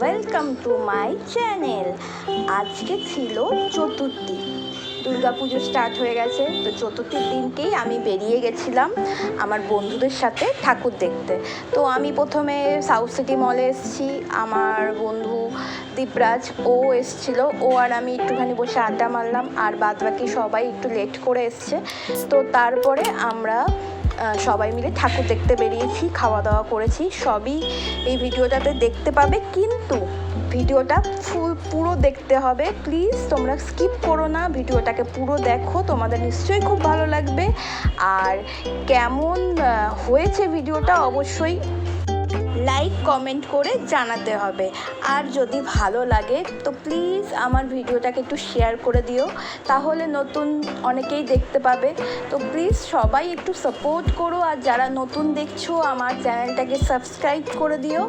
Welcome to my channel আজকে ছিল চতুর্থী। দুর্গা পুজো start হয়ে গেছে, তো চতুর্থীর দিনকেই আমি বেরিয়ে গেছিলাম আমার বন্ধুদের সাথে ঠাকুর দেখতে। তো আমি প্রথমে সাউথ সিটি মলে এসেছি, আমার বন্ধু দীপরাজ, ও এসছিল। ও আর আমি একটুখানি বসে আড্ডা মারলাম, আর বাদবাকি সবাই একটু লেট করে এসছে। তো তারপরে আমরা সবাই মিলে ঠাকুর দেখতে বেরিয়েছি খাওয়া দাওয়া করেছি, সবই এই ভিডিওটাতে দেখতে পাবে। কিন্তু ভিডিওটা ফুল পুরো দেখতে হবে। প্লিজ তোমরা স্কিপ করো না, ভিডিওটাকে পুরো দেখো, তোমাদের নিশ্চয়ই খুব ভালো লাগবে। আর কেমন হয়েছে ভিডিওটা অবশ্যই লাইক কমেন্ট করে জানাতে হবে। আর যদি ভালো লাগে, তো প্লিজ আমার ভিডিওটাকে একটু শেয়ার করে দিও। তাহলে নতুন অনেকেই দেখতে পাবে। তো প্লিজ সবাই একটু সাপোর্ট করো। আর যারা নতুন দেখছ, আমার চ্যানেলটাকে সাবস্ক্রাইব করে দিও।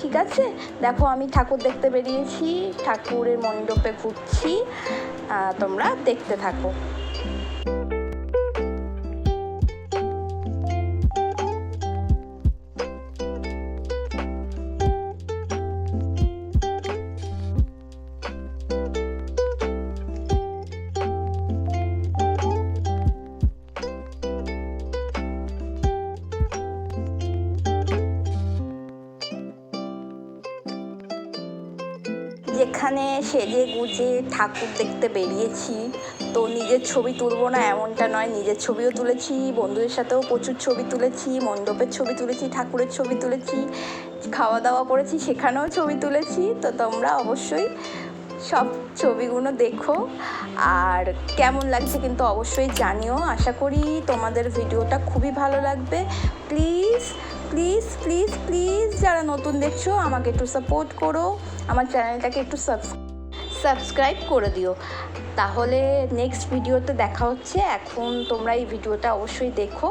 ঠিক আছে? দেখো, আমি ঠাকুর দেখতে বেরিয়েছি। ঠাকুরের মণ্ডপে ঘুরছি। তোমরা দেখতে থাকো। যেখানে সেজে গুজে ঠাকুর দেখতে বেরিয়েছি। তো নিজের ছবি তুলবো না এমনটা নয়, নিজের ছবিও তুলেছি, বন্ধুদের সাথেও প্রচুর ছবি তুলেছি, মণ্ডপের ছবি তুলেছি, ঠাকুরের ছবি তুলেছি খাওয়া দাওয়া করেছি, সেখানেও ছবি তুলেছি। তো তোমরা অবশ্যই সব ছবিগুলো দেখো। আর কেমন লাগছে কিন্তু অবশ্যই জানিও। আশা করি তোমাদের ভিডিওটা খুবই ভালো লাগবে। প্লিজ প্লিজ প্লিজ প্লিজ যারা নতুন দেখছ, আমাকে একটু সাপোর্ট করো। আমার চ্যানেলটাকে একটু সাবস্ক্রাইব করে দিও। তাহলে নেক্সট ভিডিওতে দেখা হচ্ছে। এখন তোমরা এই ভিডিওটা অবশ্যই দেখো।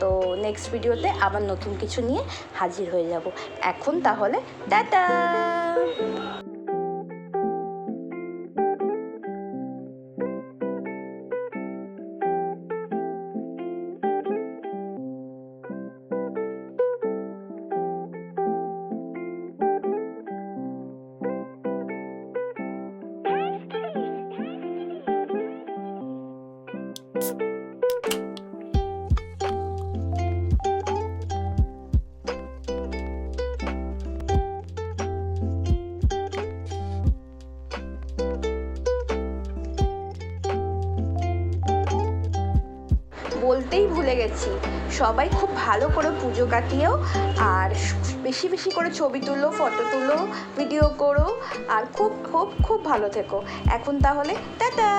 তো নেক্সট ভিডিওতে আবার নতুন কিছু নিয়ে হাজির হয়ে যাব। এখন তাহলে, টাটা! বলতেই ভুলে গেছি। সবাই খুব ভালো করে পুজো কাটিয়েও আর বেশি বেশি করে ছবি তুলো, ফটো তুলো ভিডিও করো আর খুব খুব খুব ভালো থেকো। এখন তাহলে, টাটা!